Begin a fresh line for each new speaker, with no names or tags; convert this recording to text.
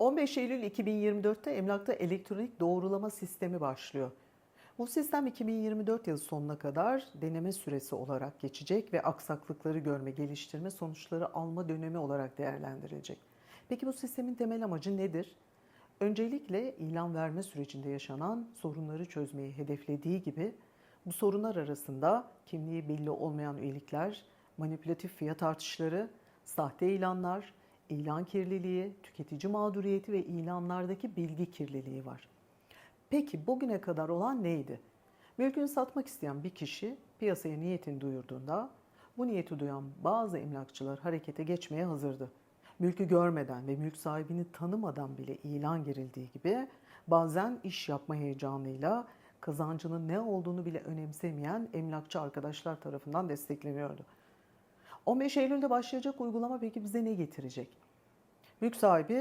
15 Eylül 2024'te emlakta elektronik doğrulama sistemi başlıyor. Bu sistem 2024 yılı sonuna kadar deneme süresi olarak geçecek ve aksaklıkları görme, geliştirme, sonuçları alma dönemi olarak değerlendirilecek. Peki bu sistemin temel amacı nedir? Öncelikle ilan verme sürecinde yaşanan sorunları çözmeyi hedeflediği gibi bu sorunlar arasında kimliği belli olmayan üyelikler, manipülatif fiyat artışları, sahte ilanlar, ilan kirliliği, tüketici mağduriyeti ve ilanlardaki bilgi kirliliği var. Peki bugüne kadar olan neydi? Mülkünü satmak isteyen bir kişi piyasaya niyetini duyurduğunda bu niyeti duyan bazı emlakçılar harekete geçmeye hazırdı. Mülkü görmeden ve mülk sahibini tanımadan bile ilan girildiği gibi bazen iş yapma heyecanıyla kazancının ne olduğunu bile önemsemeyen emlakçı arkadaşlar tarafından destekleniyordu. 15 Eylül'de başlayacak uygulama peki bize ne getirecek? Mülk sahibi